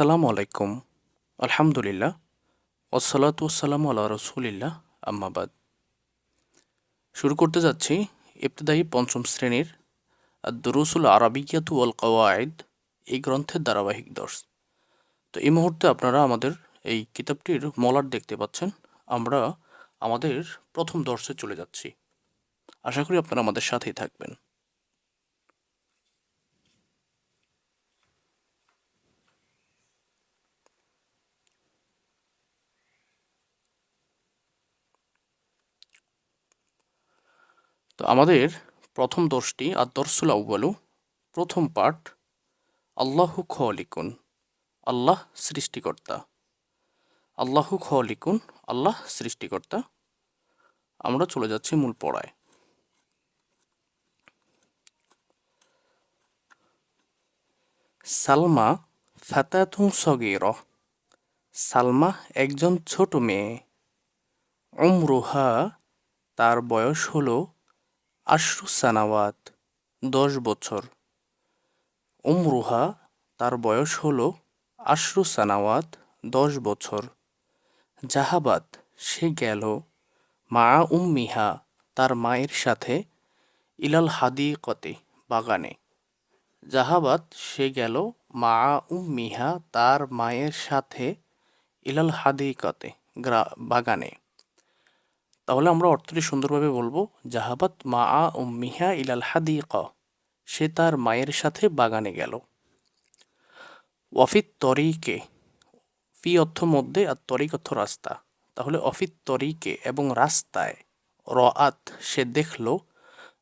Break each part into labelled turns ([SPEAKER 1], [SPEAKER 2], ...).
[SPEAKER 1] আসসালামু আলাইকুম। আলহামদুলিল্লাহ। ওসলাতু ওসালামু আল্লাহ রসুলিল্লাহ। আম্মাবাদ শুরু করতে যাচ্ছি ইবতদায়ী পঞ্চম শ্রেণির দুরুসুল আরবিয়াতু ওয়াল কওয়ায়েদ এই গ্রন্থের ধারাবাহিক দর্শ। তো এই মুহূর্তে আপনারা আমাদের এই কিতাবটির মলার দেখতে পাচ্ছেন। আমরা আমাদের প্রথম দর্শে চলে যাচ্ছি। আশা করি আপনারা আমাদের সাথেই থাকবেন। তো আমাদের প্রথম দোষটি আর দর্শুল আউ্বালু প্রথম পাঠ, আল্লাহু খলিকুন আল্লাহ সৃষ্টিকর্তা। আল্লাহু খলিকুন আল্লাহ সৃষ্টিকর্তা। আমরা চলে যাচ্ছি মূল পড়ায়। সালমা ফাতাতুং সগির। সালমা একজন ছোট মেয়ে। উমরুহা তার বয়স হলো আশরু সানাওয়াত, দশ বছর। উমরুহা, তার বয়স হল আশরু সানাওয়াত, দশ বছর। জাহাবাদ সে গেল মা উম্মিহা, তার মায়ের সাথে ইলাল হাদিকতে, বাগানে। জাহাবাদ সে গেল মা উম্মিহা, তার মায়ের সাথে ইলাল হাদি হাদিকতে, গ্রা, বাগানে। তাহলে আমরা অর্থটি সুন্দরভাবে বলব, জাহাবাত মা আ উম্মিহা ইলাল হাদিক সে তার মায়ের সাথে বাগানে গেল। ওয়াফিত তরিকে, ফি অর্থ মধ্যে আর তরিক অর্থ রাস্তা। তাহলে অফিত তরিকে এবং রাস্তায় রাত সে দেখল,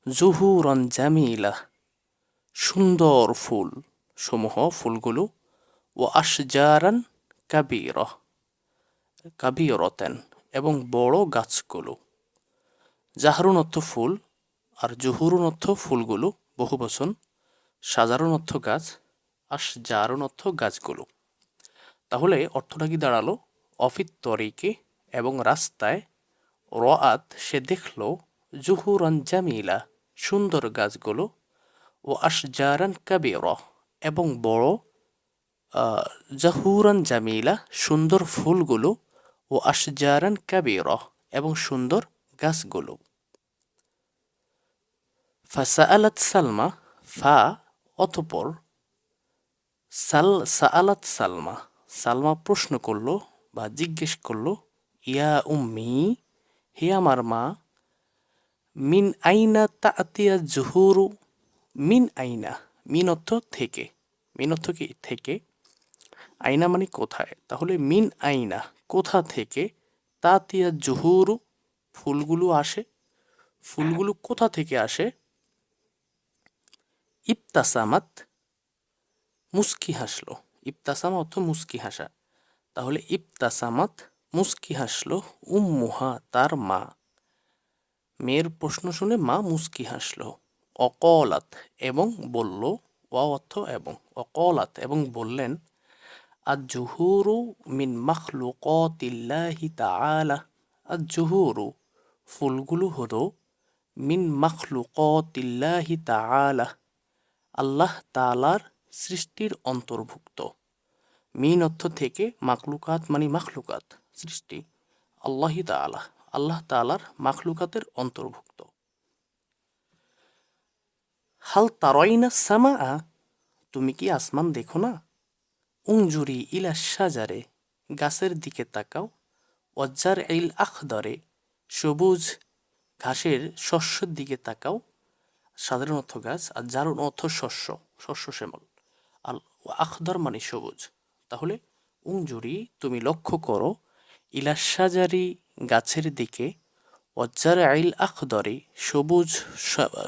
[SPEAKER 1] জুহুরন জামিলা সুন্দর ফুল। সমূহ ফুলগুলো ও আশজারান কাবির কাবিরতেন। এবং বড় গাছগুলো। জাহারুন অর্থ ফুল আর জহুরুন অর্থ ফুলগুলো বহু বচন সাধারণ অর্থ গাছ আর জারুন অর্থ গাছগুলো। তাহলে অর্থটা কি দাঁড়াল অফিত তরিকে এবং রাস্তায় রাত সে দেখল জুহুরান জামিলা সুন্দর গাছগুলো ও আশজারান কাবির এবং বড় জাহুরান জামিলা সুন্দর ফুলগুলো ও আশজারান কাবির এবং সুন্দর গাছগুলো। ফাসাআলাত সালমা, ফা অতপর সাল, সাআলাত সালমা সালমা প্রশ্ন করল বা জিজ্ঞেস করল, ইয়া উম্মি, হে আমার মা, মিন আইনা তাতিয়া জুহুরু, মিন আইনা মিন অর্থ থেকে মিন অর্থ কি থেকে? আইনা মানে কোথায়? তাহলে মিন আইনা কোথা থেকে? তাতিয়া জুহুরু, ফুলগুলো আসে। ফুলগুলো কোথা থেকে আসে? ইবতাসামাত, মুস্কি হাসলো। ইবতাসামা অর্থ মুস্কি হাসা। তাহলে ইবতাসামাত, মুস্কি হাসলো উম্মুহা, তার মা। মেয়ের প্রশ্ন শুনে মা মুস্কি হাসলো। অকলাত এবং বলল, ওয়া অর্থ এবং, অকলাত এবং বললেন আর জুহুরু মিন মাখলুকতিল্লাহি তাআলা আর জুহুরু ফুলগুলো হলো মিন মাখলুকতিল্লাহি তাআলা, আল্লাহ তালার সৃষ্টির অন্তর্ভুক্ত। মিন অর্থ থেকে মাকলুকাত মানে মাখলুকাত, সৃষ্টি। আল্লাহি তালা আল্লাহ তালার মাখলুকাতের অন্তর্ভুক্ত। হাল তারইনা সামা তুমি কি আসমান দেখো না? উংজুরি ইলা সাজারে, গাছের দিকে তাকাও। অজ্জার ইল আখদরে, সবুজ ঘাসের শস্যের দিকে তাকাও। সাধারণ অর্থ গাছ আর জারুন অর্থ শস্য শস্য শ্যামল। আর আখদর মানে সবুজ। তাহলে উংজুরি তুমি লক্ষ্য করো ইলাসাজারি গাছের দিকে অজ্জার আইল আখদরে সবুজ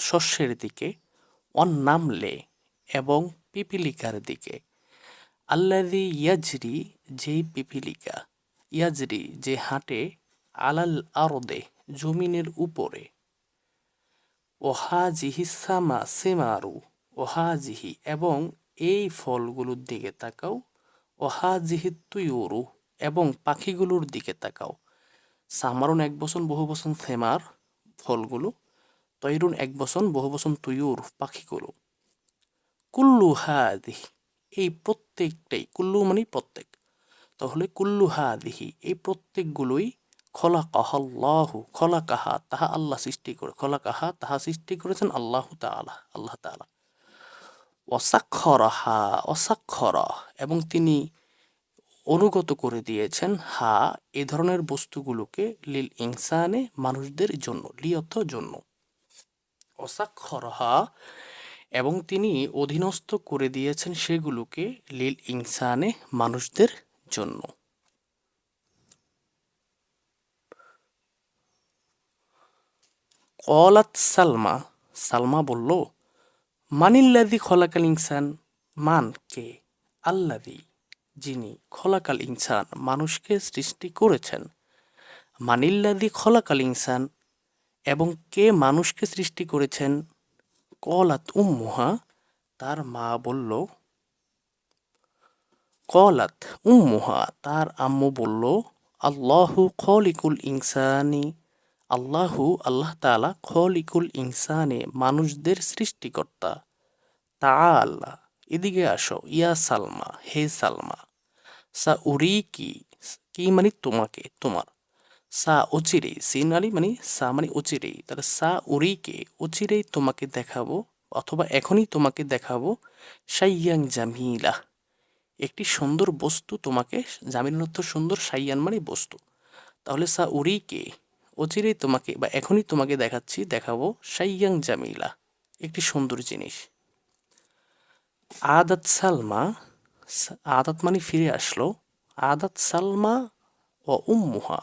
[SPEAKER 1] শস্যের দিকে অন্নামলে এবং পিপিলিকার দিকে। আল্লাদি ইয়াজরি, যেই পিপিলিকা, ইয়াজরি, যে হাঁটে, আলাল আরদে, জমিনের উপরে। ওহাজিহি সামা, সেমারু, ওহাজিহি, এবং এই ফলগুলোর দিকে তাকাও। ওহাজিহি তুয়ুরু, এবং পাখিগুলোর দিকে তাকাও। সামারুন এক বসন, বহু বসন সেমার ফলগুলো। তৈরুন এক বসন, বহু বসন তুয়ুর পাখিগুলো। কুল্লু হাদি এই প্রত্যেকটাই, কুল্লু মানে প্রত্যেক। তাহলে কুল্লু হা দিহি এই প্রত্যেকগুলোই খোলা কাহাল্লাহু খোলা কাহা তাহা আল্লাহ সৃষ্টি করে খোলা কাহা তাহা সৃষ্টি করেছেন আল্লাহ তাআলা আল্লাহ তাআলা। অসাক্ষরহা অসাক্ষর এবং তিনি অনুগত করে দিয়েছেন হা, এ ধরনের বস্তুগুলোকে লিল ইনসানে মানুষদের জন্য, লিয়ত জন্য। অসাক্ষরহা এবং তিনি অধীনস্থ করে দিয়েছেন সেগুলোকে লিল ইনসানে মানুষদের জন্য। কলাত সালমা সালমা বলল মানিল্লাদি খলাকাল ইনসান মান কে? আল্লাদি যিনি খলাকাল ইনসান মানুষকে সৃষ্টি করেছেন। মানিল্লাদি খলাকাল ইনসান এবং কে মানুষকে সৃষ্টি করেছেন? কলাত উম্মুহা, তার মা বলল, কলাত উম্মুহা, তার আম্মু বলল, আল্লাহু খলিকুল ইনসানি, আল্লাহু, আল্লাহ তাআলা খলিকুল ইনসানে, মানুষদের সৃষ্টিকর্তা। তা আল্লাহ এদিকে আসো, ইয়া সালমা, হে সালমা সা উরি কি কি মানে তোমাকে, তোমার? সা অচিরেই সিনারি মানে সা মানে অচিরেই তাহলে সা উরিকে অচিরেই তোমাকে দেখাবো অথবা এখনই তোমাকে দেখাবো সাইয়াং জামিলা একটি সুন্দর বস্তু তোমাকে জামিনের অর্থ সুন্দর সাইয়ান মানে বস্তু তাহলে সা উরিকে অচিরেই তোমাকে বা এখনই তোমাকে দেখাচ্ছি দেখাবো সাইয়াং জামিলা একটি সুন্দর জিনিস আদাত সালমা আদাত মানে ফিরে আসলো আদাত সালমা ও উম্মুহা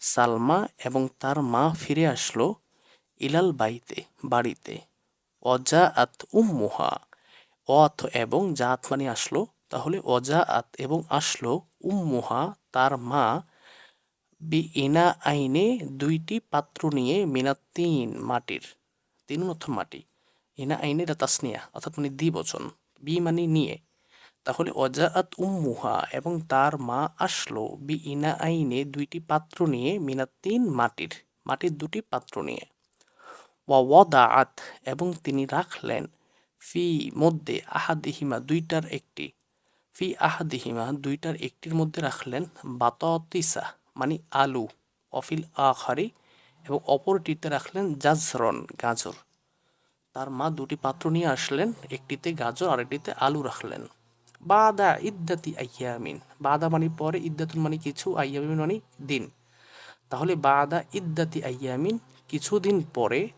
[SPEAKER 1] সালমা এবং তার মা ফিরে আসলো ইলাল বাইতে বাড়িতে। অজা আত উম্মুহা। অথ এবং জাত মানে আসলো, তাহলে অজা আত এবং আসলো উম্মুহা, তার মা বি ইনা আইনে দুইটি পাত্র নিয়ে মিনা তিন মাটির, তিন মাটি। ইনা আইনে তাসনিয়া, অর্থাৎ মানে দ্বিবচন। বি মানে নিয়ে। তাহলে অজাআত উম্মুহা এবং তার মা আসলো। বি ইনা আইনে দুইটি পাত্র নিয়ে মিনা তিন মাটির মাটির দুটি পাত্র নিয়ে। ওয়া ওয়াদাআত এবং তিনি রাখলেন। ফি মধ্যে আহাদিহিমা দুইটার একটি। ফি আহাদিহিমা দুইটার একটির মধ্যে রাখলেন বাততিসা মানে আলু, অফিল আখারি এবং অপরটিতে রাখলেন জাজরন, গাজর। তার মা দুটি পাত্র নিয়ে আসলেন, একটিতে গাজর, আরেকটিতে আলু রাখলেন। বাদা ইদ্দাতি আইয়ামিন। বাদা মানে পরে, ইদ্দাতুন মানে কিছু, আইয়ামিন মানে দিন। তাহলে বাদা ইদ্দাতি আইয়ামিন কিছুদিন পরে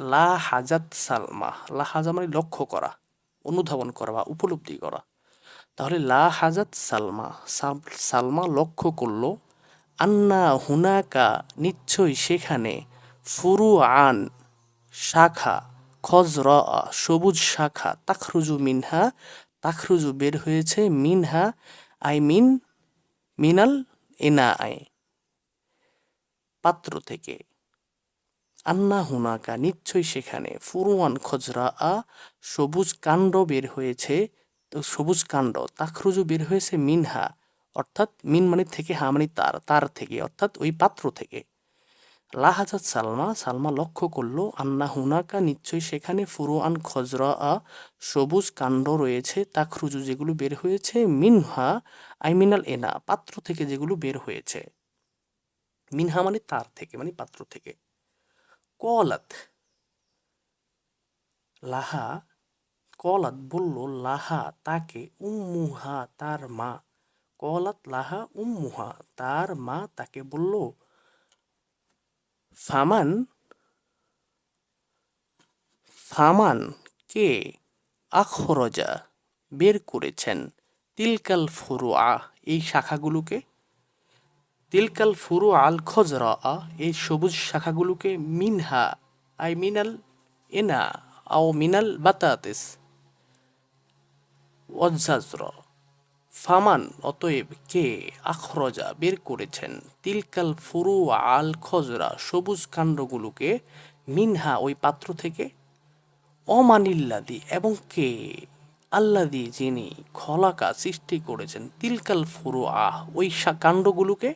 [SPEAKER 1] লা হাজাত সালমা, লা হাজা মানে লক্ষ্য করা, অনুধাবন করা বা উপলব্ধি করা। তাহলে লা হাজাত সালমা, সাল- সালমা লক্ষ্য করল, আন্না হুনাকা নিশ্চয়ই সেখানে ফুরু আন শাখা খজর সবুজ শাখা, তাখরুজু মিনহা তাখরুজু বের হয়েছে মিনহা, আই মিন, মিনাল এনা আই পাত্র থেকে। আন্না হুনাকা নিশ্চয়ই সেখানে। ফুরুয়ান খজরা আ, সবুজ কাণ্ড বের হয়েছে, তো সবুজ কাণ্ড, তাখরুজু বের হয়েছে মিনহা, অর্থাৎ মিন মানে থেকে, হা মানে তার তার থেকে, অর্থাৎ ওই পাত্র থেকে। লাহাজাত সালমা সালমা লক্ষ্য করল আন্না হুনাকা নিশ্চয়ই সেখানে ফুরুয়ান খজরা আ সবুজ কাণ্ড রয়েছে, তাখরুজু যেগুলো বের হয়েছে, মিনহা আই মিনাল এনা, পাত্র থেকে যেগুলো বের হয়েছে। মিনহা মানে তার থেকে মানে পাত্র থেকে। কলাত। লাহা, কলাত বলল, লাহা তাকে উম্মুহা, তার মা। কলাত, লাহা, উম্মুহা, তার মা তাকে বলল ফামান ফামান কে আখরজা বের করেছেন? তিলকাল ফুরুআ, এই শাখাগুলোকে? তিলকাল ফুরু আল খজরা এই সবুজ শাখাগুলোকে মিনহা, আই মিনাল এনা, আও মিনাল বাতাতিস। ওয়াজ্জাজর। ফামান, অতএব কে আখরজা বের করেছেন? তিলকাল ফুরু আল খজরা, সবুজ কাণ্ডগুলোকে মিনহা ওই পাত্র থেকে? অমানিল্লাদি, এবং কে? আল্লাদি যিনি খলাকা সৃষ্টি করেছেন, তিলকাল ফুরু আহ ওই কাণ্ডগুলোকে?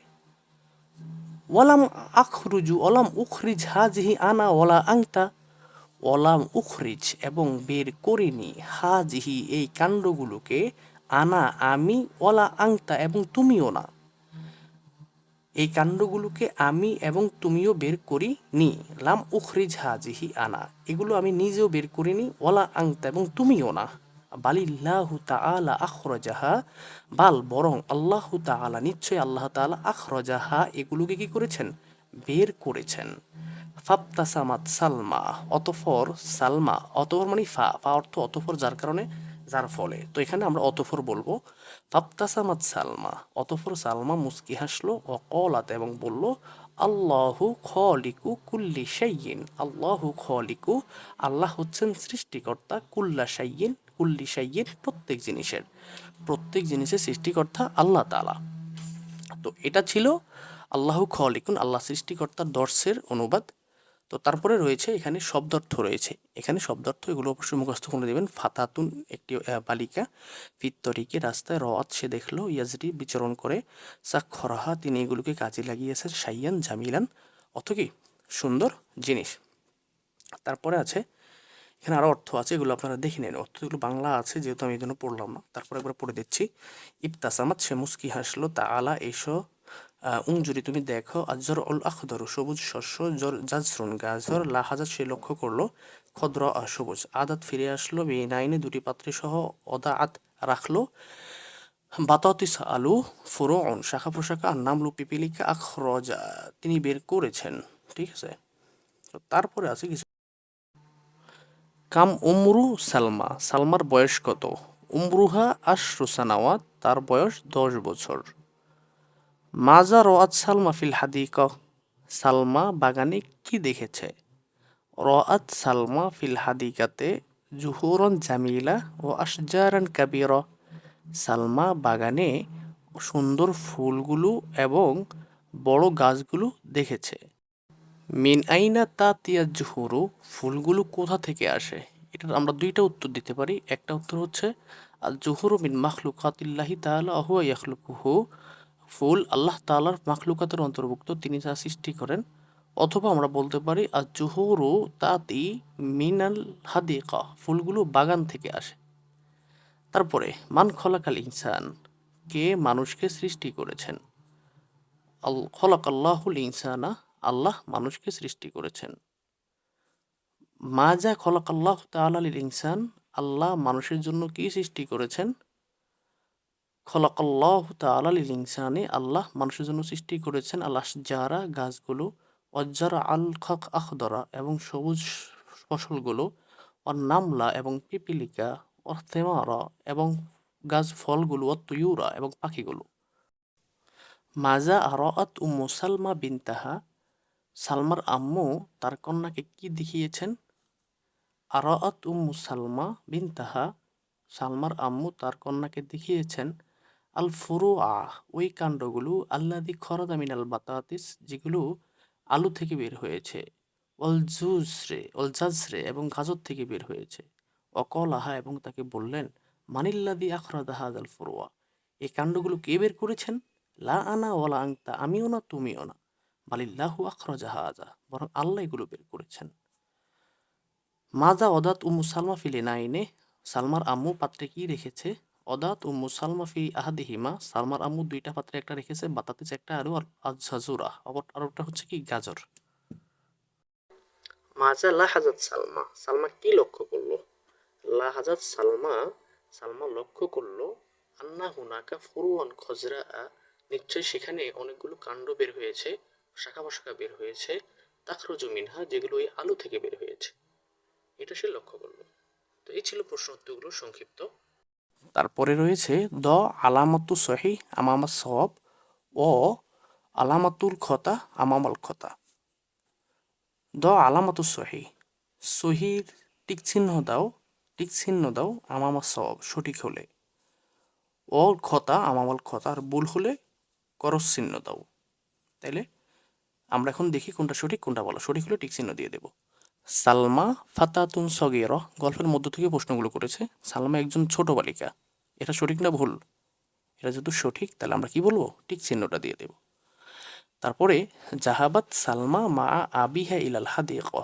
[SPEAKER 1] ওয়ালাম আখরুজু, ওলাম উখরিজ হাজিহি আনা, ওলা আংতা? ওলাম উখরিজ এবং বের করিনি হাজিহি এই কাণ্ডগুলোকে আনা, আমি ওলা, আংতা এবং তুমিও না। এই কাণ্ডগুলোকে আমি এবং তুমিও বের করি নি লাম উখরিজ হাজিহি আনা। এগুলো আমি নিজেও বের করিনি, ওলা, আংতা এবং তুমিও না। বালিল্লাহু তাআলা আখরাজাহা। বাল, বরং আল্লাহ তাআলা নিশ্চয় আল্লাহ তাআলা আখরাজাহা। এগুলোকে কি করেছেন? বের করেছেন। ফাবতাসামাত সালমা অতফর সালমা অতফর মানে ফা ফা অর্থ অতফর যার কারণে যার ফলে। তো এখানে আমরা অতফর বলব ফাবতাসামাত সালমা। অতফর সালমা মুস্কি হাসলো ও কলাত এবং বলল, আল্লাহু খলিকু কুল্লি শাইয়িন আল্লাহু খলিকু, আল্লাহ হচ্ছেন সৃষ্টিকর্তা, কুল্লা শাইয়িন কুল্লি শাইয়িন প্রত্যেক জিনিসের। প্রত্যেক জিনিসের সৃষ্টিকর্তা আল্লাহ তাআলা। তো এটা ছিল আল্লাহু খলিকুন, আল্লাহ সৃষ্টিকর্তার দর্শের অনুবাদ। তো তারপরে রয়েছে এখানে শব্দার্থ রয়েছে। এখানে শব্দার্থ, এগুলো অবশ্যই মুখস্থ করে দেবেন ফাতাতুন একটি বালিকা। ফিত্তরিকে রাস্তায় রওয়াত সে দেখল, ইয়াজরি বিচরণ করে। সাক্ষরাহা, তিনি এগুলোকে কাজে লাগিয়েছেন, সাইয়ান, জামিলান। অত কি? সুন্দর জিনিস। তারপরে আছে, এখানে আরও অর্থ আছে, এগুলো আপনারা দেখে নেন। অর্থগুলো বাংলা আছে, যেহেতু আমি এই জন্য পড়লাম না। তারপরে একবার পড়ে দিচ্ছি। ইবতাসামাত, সে মুস্কি হাসলো তা আলা এসো উংজুরি তুমি দেখো, আজর উল আখদর, সবুজ শস্য, জর জাজরুন গাজর লাহাজাত সে লক্ষ্য করল, খদ্র আর সবুজ। আদাত ফিরে আসলো, বেনাইনে দুটি পাত্রে সহ অদা আত রাখল। বাতাতিস আলু ফুরোন শাখা পোশাকা আর নামলু পিপিলিকা আখরজা তিনি বের করেছেন, ঠিক আছে? তারপরে আছে কিছু। কাম উমরু সালমা, সালমার বয়স কত? উমরুহা আশরু সানাওয়াত, তার বয়স দশ বছর। মাজা রওয়াত সালমা ফিল হাদিক, সালমা বাগানে কি দেখেছে? রওয়াত সালমা ফিল হাদিকাতে জুহুরন জামিলা ও আশজারান কাবির। সালমা বাগানে সুন্দর ফুলগুলো এবং বড় গাছগুলো দেখেছে। মিন আইনা তা তিয়া জুহুরু, ফুলগুলো কোথা থেকে আসে? এটার আমরা দুইটা উত্তর দিতে পারি। একটা উত্তর হচ্ছে আর জুহুরু মিন মাখলুকাতিল্লাহি তাআলা হুয়া ইয়াখলুকুহু। ফুল আল্লাহ তাআলার মাখলুকাতের অন্তর্ভুক্ত, তিনি যা সৃষ্টি করেন। অথবা আমরা বলতে পারি আর জুহুরু তাতি মিনাল হাদিকা, ফুলগুলো বাগান থেকে আসে। তারপরে, মান খলাকাল ইনসান, কে মানুষকে সৃষ্টি করেছেন? আল খলাকাল্লাহুল ইনসানা, আল্লাহ মানুষকে সৃষ্টি করেছেন। মাজা খলাকাল্লাহ তাআলা লিল ইনসান, আল্লাহ মানুষের জন্য কি সৃষ্টি করেছেন? খলাকাল্লাহ তাআলা লিল ইনসানে, আল্লাহ মানুষের জন্য সৃষ্টি করেছেন আল্লাহ যারা গাছগুলো, অজ্জারা আল খক আখদরা এবং সবুজ ফসলগুলো ও নামলা এবং পিপিলিকা ও থেমারা এবং গাছ ফলগুলো ও তুয়ুরা এবং পাখিগুলো। মাজা আরাত উম্মু সালমা বিনতাহা, সালমার আম্মু তার কন্যাকে কি দেখিয়েছেন? আরাত উম্মু সালমা বিনতাহা, সালমার আম্মু তার কন্যাকে দেখিয়েছেন আল ফুরু আহ ওই কাণ্ডগুলো আল্লাদি খরদা মিনাল বাতাতিস, যেগুলো আলু থেকে বের হয়েছে অল জুজরে অল জাজরে এবং গাজর থেকে বের হয়েছে। অকল আহা এবং তাকে বললেন মানিল্লাদি আখরাদাহা আল ফুরুয়া এই কাণ্ডগুলো কে বের করেছেন? লা আনা ওলা আংতা আমিও না, তুমিও না। বালিল্লাহু আখরাজাহা আজা বরং আল্লাহ এগুলো বের করেছেন। মাজা অদাত উমু সালমা ফিলে নাইনে সালমার আম্মু পাত্রে কি রেখেছে? অদাত উম্মু সালমা ফি আহাদিহিমা সালমার আম্মু দুইটা পাত্রে একটা রেখেছে বাতাতিস একটা আরও আজাজুরা আর ওটা হচ্ছে কি, গাজর। মাজা লাহাজাত সালমা। সালমা কি লক্ষ্য করল? লাহাজাত সালমা সালমা লক্ষ্য করল, আন্না হুনাকা ফুরুয়ান খজরা, নিশ্চয় সেখানে অনেকগুলো কাণ্ড বের হয়েছে, শাখা পোশাখা বের হয়েছে, তাখরুজু মিনহা, যেগুলো ওই আলু থেকে বের হয়েছে। এটা সে লক্ষ্য করল। তো এই ছিল প্রশ্ন উত্তরগুলো সংক্ষিপ্ত। তারপরে রয়েছে দ, আলামাতু সহি আমামা সব ও, আলামাতুল খতা, আমামাল খতা। দ, আলামাতু সহি, সহির টিক চিহ্ন দাও টিক চিহ্ন দাও আমামা সব সঠিক হলে। ও, খতা, আমামাল খতা, আর ভুল হলে করস চিহ্ন দাও। তাইলে আমরা এখন দেখি কোনটা সঠিক, কোনটা বলো সঠিক হলে টিক চিহ্ন দিয়ে দেব। সালমা ফাতাতুন সগির গল্পের মধ্য থেকে প্রশ্নগুলো করেছে। সালমা একজন ছোট বালিকা। এটা সঠিক না ভুল? এটা যেহেতু সঠিক, তাহলে আমরা কি বলব? ঠিক চিহ্নটা দিয়ে দেব। তারপরে, জাহাবাত সালমা মা আবিহা ইলাল হাদিক।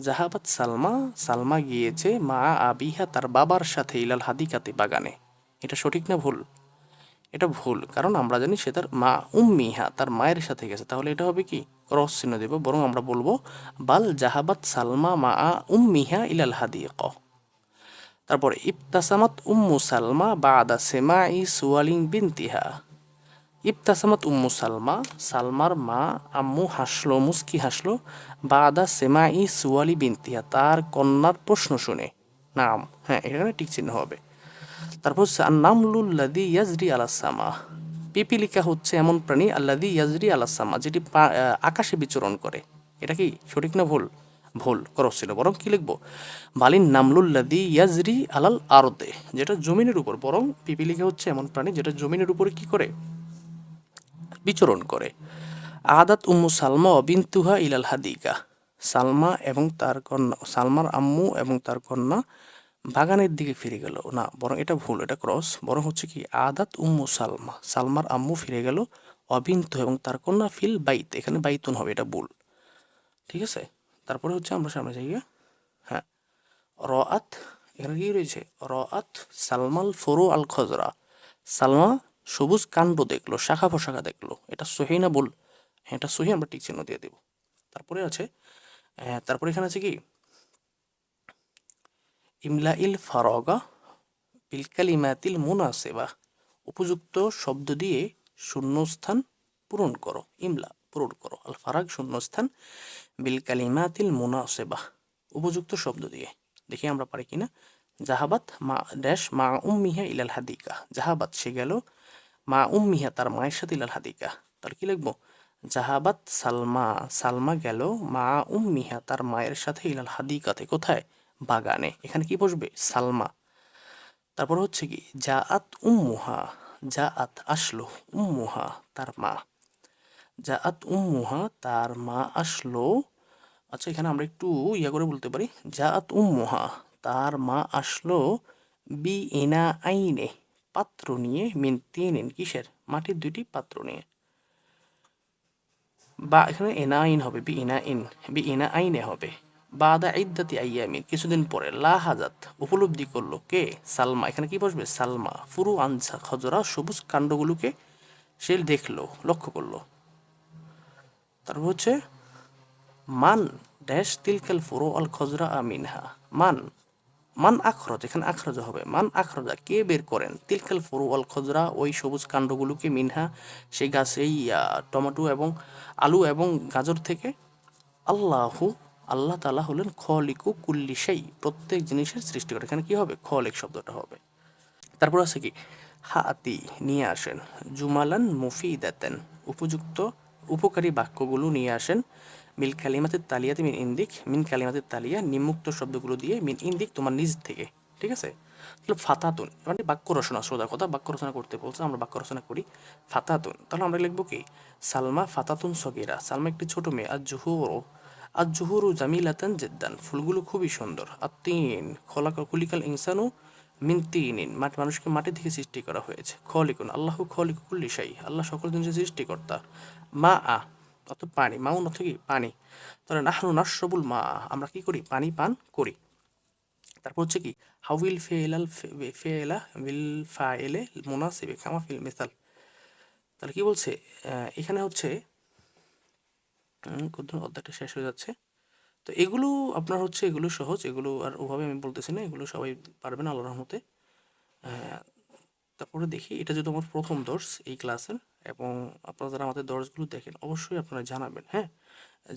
[SPEAKER 1] জাহাবাত সালমা সালমা গিয়েছে মা আবিহা তার বাবার সাথে ইলাল হাদিকাতে বাগানে। এটা সঠিক না ভুল? এটা ভুল। কারণ আমরা জানি সে তার মা উম্মিহা তার মায়ের সাথে গেছে। তাহলে এটা হবে কি? ক্রস চিহ্ন দেব, বরং আমরা বলব, বাল জাহাবাত সালমা মা আ উম্মিহা ইলাল হাদিক। তারপরে, ইবতাসামাত উম্মু সালমা বাদা সেমাই সুয়ালিং বিনতিহা। ইবতাসামাত উম্মু সালমা, সালমার মা, আম্মু হাসলো, মুস্কি হাসলো, বাদা সেমাই সুয়ালি বিনতিহা। তার কন্যার প্রশ্ন শুনে। নাম হ্যাঁ এখানে টিক চিহ্ন হবে। তারপর হচ্ছে নামলুল্লাদি ইয়াজরি আলাসামা পিপিলিকা হচ্ছে এমন প্রাণী আল্লাদি ইয়াজরি আলাসামা যেটি আকাশে বিচরণ করে। এটা কি সঠিক না ভুল? ভুল করস ছিল। বরং কি লিখব? বালিন নামলুল্লাদি ইয়াজরি আলাল আরদে, যেটা জমিনের উপর। বরং পিপিলিকা হচ্ছে এমন প্রাণী, যেটা জমিনের উপরে কি করে? বিচরণ করে। আদাত উম্মু সালমা অবিন্তুহা ইলাল হাদিকা। সালমা এবং তার কন্যা, সালমার আম্মু এবং তার কন্যা বাগানের দিকে ফিরে গেল। না বরং এটা ভুল এটা ক্রস। বরং হচ্ছে কি আদাত উম্মু সালমা। সালমার আম্মু ফিরে গেল অবিন্তু এবং তার কন্যা ফিল বাইত। এখানে বাইতুন হবে এটা ভুল। ঠিক আছে? তারপরে হচ্ছে আমরা সামনে যাই। হ্যাঁ রআত এখানে কি রয়েছে? রআত সালমাল ফরু আল খজরা সালমা সবুজ কাণ্ড দেখল শাখা পোশাখা দেখল। এটা সহি না বল হ্যাঁ এটা সহি আমরা টিক চিহ্ন দিয়ে দেব। তারপরে আছে আহ, তারপরে এখানে আছে কি? ইমলা ইল ফারগা বিল কালিমাতিল মুনাসেবা, উপযুক্ত শব্দ দিয়ে শূন্যস্থান পূরণ করো। ইমলা, পূরণ করো। আল ফারাগ শূন্যস্থান বিল কালিমাতিল মুনাসেবা, উপযুক্ত শব্দ দিয়ে। দেখি আমরা পারি কিনা। জাহাবাত মা ড্যাশ মা উম্মিহা ইলাল হাদিকা। জাহাবাত সে গেল, মা উম্মিহা তার মায়ের সাথে ইলাল হাদিকা। তার কি লিখব? জাহাবাত সালমা সালমা গেল, মা উম্মিহা তার মায়ের সাথে ইলাল হাদিকাতে। কোথায়? বাগানে। এখানে কি বসবে? সালমা। তারপর হচ্ছে কি, জাআত উম্মুহা আত আসলো, উম্মুহা তার মা। জাআত উম্মুহা তার মা আসলো। আচ্ছা এখানে আমরা একটু ইয়া করে বলতে পারি। জাআত উম্মুহা তার মা আসলো বি এনা আইনে, পাত্র নিয়ে, মিন তিনিন, কিসের? মাটির দুইটি পাত্র নিয়ে। বা এখানে এনা আইন হবে বি ইনা ইন বি ইনা আইনে হবে। বাদা ইদ্দাতি আইয়ামিন কিছুদিন পরে লা হাজাত উপলব্ধি করল কে? সালমা। এখানে কি বসবে? সালমা। ফুরু আনসা খজরা, সবুজ কাণ্ডগুলোকে সে দেখল, লক্ষ্য করল। তারপর হচ্ছে, মান ড্যাশ তিলকাল ফুরু আল খজরা আমিনহা। মান মান আখরজ, এখানে আখরজ হবে। মান আখরজা, কে বের করেন? তিলকাল ফুরু আল খজরা, ওই সবুজ কাণ্ডগুলোকে মিনহা সেই গাছ, এই টমেটো এবং আলু এবং গাজর থেকে? আল্লাহু আল্লাহ তালা হলেন খলিকু কুল্লি সেই প্রত্যেক জিনিসের সৃষ্টি করে এখানে কী হবে? খলিক শব্দটা হবে। তারপর আছে কি? হাতি, নিয়ে আসেন। জুমালান মুফি মুফিদাতেন, উপযুক্ত উপকারী বাক্যগুলো নিয়ে আসেন। মিল কালিমাতের তালিয়াতে মিন ইন্দিক, মিন কালিমাতের তালিয়া নিম্মুক্ত শব্দগুলো দিয়ে মিন ইন্দিক তোমার নিজ থেকে, ঠিক আছে? তাহলে ফাতাতুন মানে বাক্য রচনা, শ্রোতার কথা বাক্য রচনা করতে বলছে, আমরা বাক্য রচনা করি ফাতাতুন। তাহলে আমরা লিখব কি? সালমা ফাতাতুন সগিরা, সালমা একটি ছোট মেয়ে আর জুহুরও আর জুহুরু জামিলাতান জেদ্দান। ফুলগুলো খুবই সুন্দর। আর তিন, খলাকা কুলিকাল ইনসানু মিন তিনিন। মাটি মানুষকে মাটি থেকে সৃষ্টি করা হয়েছে। খলিকুন, আল্লাহ খলিকু কুল্লি শাই। আল্লাহ সকল জিনিসের সৃষ্টিকর্তা। মা, আ অত পানি। মাউন অর্থ কি? পানি। তাহলে নাহনু নাশরবুল মা। আমরা কি করি? পানি পান করি। তারপর হচ্ছে কি? হাউ উইল ফেলাল ফেলা উইল ফাইলে মুনাসিবে কামা ফিল মিসাল। তাহলে কি বলছে? এখানে হচ্ছে অধ্যায়টা শেষ হয়ে যাচ্ছে। তো এগুলো আপনার হচ্ছে এগুলো সহজ, এগুলো আর ওভাবে আমি বলতেছি না, এগুলো সবাই পারবেন আল্লাহ রহমতে। তারপরে দেখি, এটা যদি আমার প্রথম দর্শ এই ক্লাসের, এবং আপনারা যারা আমাদের দর্শগুলো দেখেন, অবশ্যই আপনারা জানাবেন হ্যাঁ?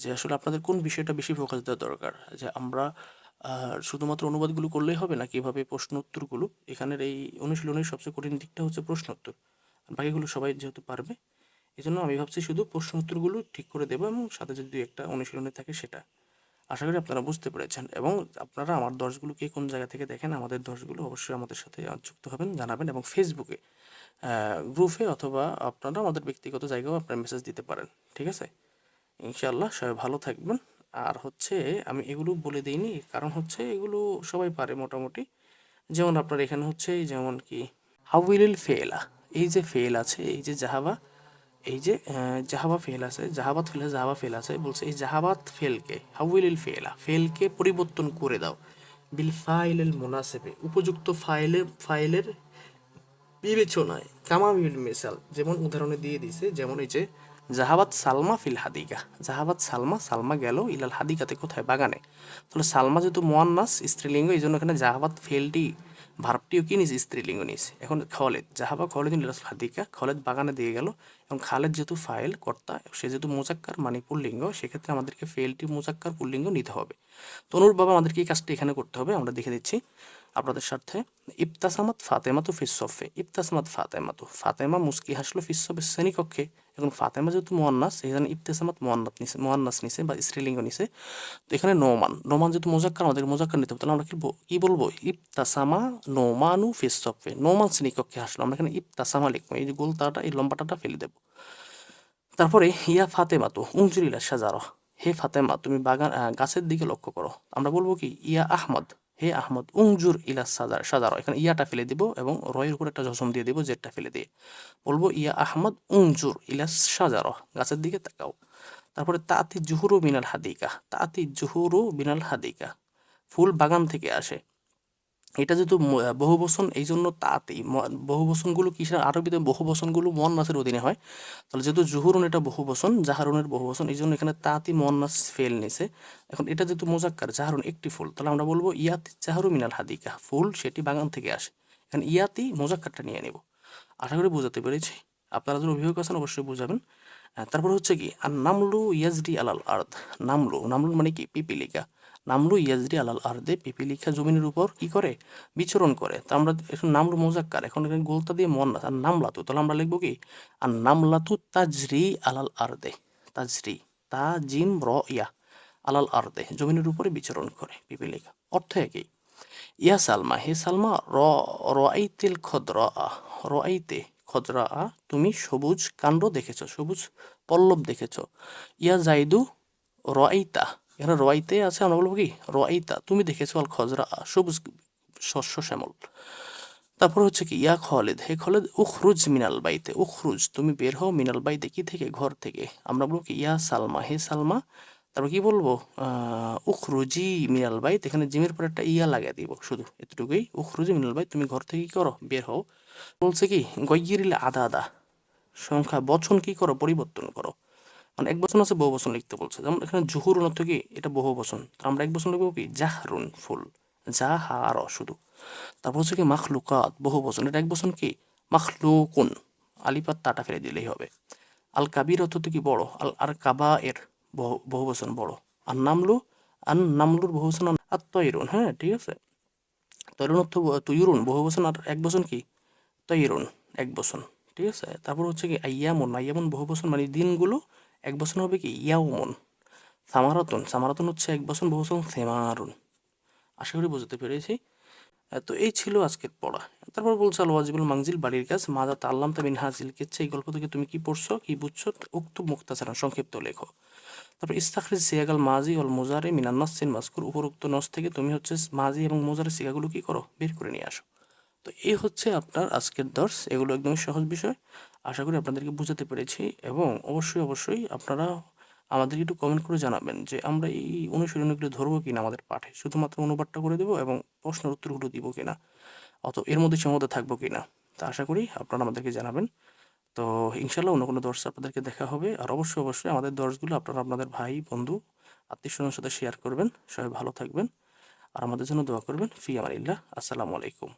[SPEAKER 1] যে আসলে আপনাদের কোন বিষয়টা বেশি ফোকাস দেওয়া দরকার? যে আমরা শুধুমাত্র অনুবাদগুলো করলেই হবে না কীভাবে প্রশ্ন উত্তরগুলো এখানের এই অনুশীলনের সবচেয়ে কঠিন দিকটা হচ্ছে প্রশ্ন উত্তর আর বাকিগুলো সবাই যেহেতু পারবে এই জন্য আমি ভাবছি শুধু প্রশ্ন উত্তরগুলো ঠিক করে দেবো এবং সাথে যদি একটা অনুশীলনে থাকে সেটা। আশা করি আপনারা বুঝতে পেরেছেন এবং আপনারা আমার দর্শগুলো কে কোন জায়গা থেকে দেখেন আমাদের দর্শগুলো অবশ্যই আমাদের সাথে যুক্ত হবেন, জানাবেন এবং ফেসবুকে গ্রুপে অথবা আপনারা আমাদের ব্যক্তিগত জায়গাও আপনারা মেসেজ দিতে পারেন, ঠিক আছে? ইনশাআল্লাহ সবাই ভালো থাকবেন। আর হচ্ছে আমি এগুলো বলে দিইনি, কারণ হচ্ছে এগুলো সবাই পারে মোটামুটি। যেমন আপনার এখানে হচ্ছে, যেমন কি হাউ উইল ফেলা এই যে ফেল আছে, এই যে জাহাবা এই যে জাহাবা ফেল আছে জাহাবাত ফেল, জাহাবা ফেল আছে, বলছে এই জাহাবাত ফেলকে, হাউ উইল ফেলা? ফেলকে পরিবর্তন করে দাও। বিল ফাইলের মুনাসেবে, উপযুক্ত ফাইলে, ফাইলের বিবেচনায় কামাবিল মিসাল, যেমন উদাহরণে দিয়ে দিছে যেমন এই যে, জাহাবাত সালমা ফিল হাদিকা জাহাবাত সালমা সালমা গেল ইলাল হাদিকাতে কোথায়? বাগানে। তাহলে সালমা যেহেতু মোয়ান্নাস, স্ত্রীলিঙ্গ, এই জন্য এখানে জাহাবাত ফেলটি ভার্বটিও কি নিস স্ত্রীলিঙ্গ নিস এখন খলেদ জাহাবা খলেদ হাদিকা খলেদ বাগানে দিয়ে গেল। এবং খালেদ যেহেতু ফাইল, কর্তা, সে যেহেতু মোজাক্কার মানে পুল্লিঙ্গ, সেক্ষেত্রে আমাদেরকে ফেলটি মোজাক্কার, পুল্লিঙ্গ নিতে হবে। তনুর বাবা আমাদেরকে এই কাজটি এখানে করতে হবে, আমরা দেখে দিচ্ছি আপনাদের স্বার্থে। ইবতাসামাত ফাতেমাতু ফিসফে ইবতাসামাত ফাতেমাতু। ফাতেমা মুস্কি হাসলো ফিসফে শ্রেণীকক্ষে। এখন ফাতেমা যেহেতু মোহান্নাস এখানে ইবতেসামাত মোয়ান্নাত নিছে, মোহান্নাস নিছে বা স্ত্রীলিঙ্গ নিছে। তো এখানে নোমান নোমান যেহেতু মোজাক্কার আমাদের মোজাক্কার নিতে হবে, তাহলে আমরা কি বল- কি বলব? ইবতাসামা নোমানু ফিসফে নোমান শ্রেণীকক্ষে হাসলো আমরা এখানে ইবতাসামা লিখব, এই যে গোলতাটা, এই লম্বাটাটা ফেলে দেবো। তারপরে, ইয়া ফাতেমা তো উঞ্জুরিলা সাজারো হে ফাতেমা, তুমি বাগান গাছের দিকে লক্ষ্য করো। আমরা বলব কি, ইয়া আহমদ। হে আহমদ উংজুর ইলা সাদার সাদার এখানে ইয়াটা ফেলে দিব এবং রয়ের উপর একটা জসম দিয়ে দিব, জেটটা ফেলে দিয়ে। বলব, ইয়া আহমদ উংজুর ইলা সাজার গাছের দিকে তাকাও। তারপরে, তাঁতি জুহুরু মিনাল হাদিকা। তাঁতি জুহুরু মিনাল হাদিকা। ফুল বাগান থেকে আসে। এটা যেহেতু বহু বহুবচন এই জন্য তাতেই বহু বহুবচনগুলো কিসের আরবিতে বহুবচনগুলো মন্নাসের অধীনে হয়। তাহলে যেহেতু জুহুরুন এটা বহুবচন জাহারুনের বহুবচন এই জন্য এখানে তাঁতি মন্নাস ফেল নিছে। এখন এটা যেহেতু মোজাক্কার, জাহারুন একটি ফুল, তাহলে আমরা বলব ইয়াতি জাহারু মিনাল হাদিকা, ফুল সেটি বাগান থেকে আসে। এখন ইয়াতি মোজাক্কারটা নিয়ে নেব। আশা করি বোঝাতে পেরেছি। আপনারা যারা অভিভাবক আছেন অবশ্যই বোঝাবেন। তারপর হচ্ছে কি আর নামলু ইয়াজরি আলাল আর্থ নামলু নামলু মানে কি? পিপিলিকা। নামলু ইয়াজরি আলাল আর্দে পিপিলিকা জমিনের উপর কি করে? বিচরণ করে। তা আমরা এখন নামলু মোজাক্কার। এখন এখানে গোলতা দিয়ে মন আর নামলাতু তাহলে আমরা লিখব কি? আর নামলাতু তাজরি আলাল আর্দে। তাজরি, তা জিম র ইয়া আলাল আর্দে। জমিনের উপরে বিচরণ করে পিপিলিকা অর্থ একই। ইয়া সালমা, হে সালমা, র রাইতিল খদ্রা রাইতে খদ্রা, তুমি সবুজ কাণ্ড দেখেছ, সবুজ পল্লব দেখেছ। ইয়া জাইদু রাইতা এখানে রয়তে আছে, আমরা বলব কি? রাইতা তুমি দেখেছ আল খজরা সবুজ শস্য শ্যামল। তারপর হচ্ছে কি, ইয়া খলেদ, হে খলেদ, উখরুজ মিনাল বাইতে, উখরুজ। তুমি বের হও মিনাল বাইতে কি থেকে? ঘর থেকে। আমরা বলব কি, ইয়া সালমা, হে সালমা। তারপর কি বলব? উখরুজি মিনাল বাইত, এখানে জিমের পর একটা ইয়া লাগিয়ে দিব শুধু, এতটুকুই। উখরুজি মিনাল বাইত, তুমি ঘর থেকে কি করো? বের হও। বলছে কি গইয়েরিলে আদা আদা সংখ্যা বচন কি করো? পরিবর্তন করো। মানে এক বচন আছে বহু বচন লিখতে বলছে। যেমন এখানে জুহুর অর্থ কি? এটা বহু বচন। তো আমরা এক বছর লিখব কি? জাহরুন ফুল। জাহার, শুধু। তারপর হচ্ছে কি মাখলুকাত, বহু বচন। এটা এক বচন কি? মাখলুকুন। আলিপাত তাটা ফেলে দিলেই হবে। আল কাবির অর্থ কি বড়? আল আর কাবা এর বহু বচন বড়। আর নামলু? আর নামলুর বহু বচন আর তৈরুন। হ্যাঁ ঠিক আছে। তৈরুন অর্থ তুইরুন বহু বচন আর এক বচন কি? তৈরুন। এক বচন। ঠিক আছে? তারপর হচ্ছে কি আইয়ামুন। আইয়ামুন বহু বচন। মানে দিনগুলো এক বছর হবে কি? ইয়াউমুন সামারাতুন সামারাতুন হচ্ছে এক বছর, বহু সেমারুন। আশা করি বুঝতে পেরেছি। তো এই ছিল আজকের পড়া। তারপর বলছে, আল ওয়াজিবুল মাংজিল বাড়ির কাজ মাজা তাল্লাম তামিন হাজিল কেচ্ছে, এই গল্প থেকে তুমি কি পড়ছো, কি বুঝছ? উক্ত মুক্তাসারা, সংক্ষিপ্ত লেখো। তারপর, ইস্তাখরিজ সিয়াগাল মাজি অল মোজারে মিনান্নাস সিন মাসকুর উপরোক্ত নস থেকে তুমি হচ্ছে মাজি এবং মোজারের সিগাগুলো কি করো? বের করে নিয়ে আসো। তো এই হচ্ছে আপনার আজকের দর্শ। এগুলো একদমই সহজ বিষয়। আশা করি আপনাদেরকে বুঝাতে পেরেছি এবং অবশ্যই অবশ্যই আপনারা আমাদেরকে একটু কমেন্ট করে জানাবেন যে আমরা এই অনুশীলনীগুলো ধরবো কিনা আমাদের পাঠে। শুধুমাত্র অনুবাদটা করে দেবো এবং প্রশ্নের উত্তরগুলো দিব কিনা, অত এর মধ্যে সীমাবদ্ধ থাকব কিনা, তা আশা করি আপনারা আমাদেরকে জানাবেন। তো ইনশাল্লাহ অন্য কোনো দর্শ আপনাদেরকে দেখা হবে আর অবশ্যই অবশ্যই আমাদের দর্শগুলো আপনারা আপনাদের ভাই, বন্ধু আত্মীয় স্বজনের সাথে শেয়ার করবেন। সবাই ভালো থাকবেন। আর আমাদের জন্য দোয়া করবেন। ফি আমারিল্লাহ আসসালামু আলাইকুম।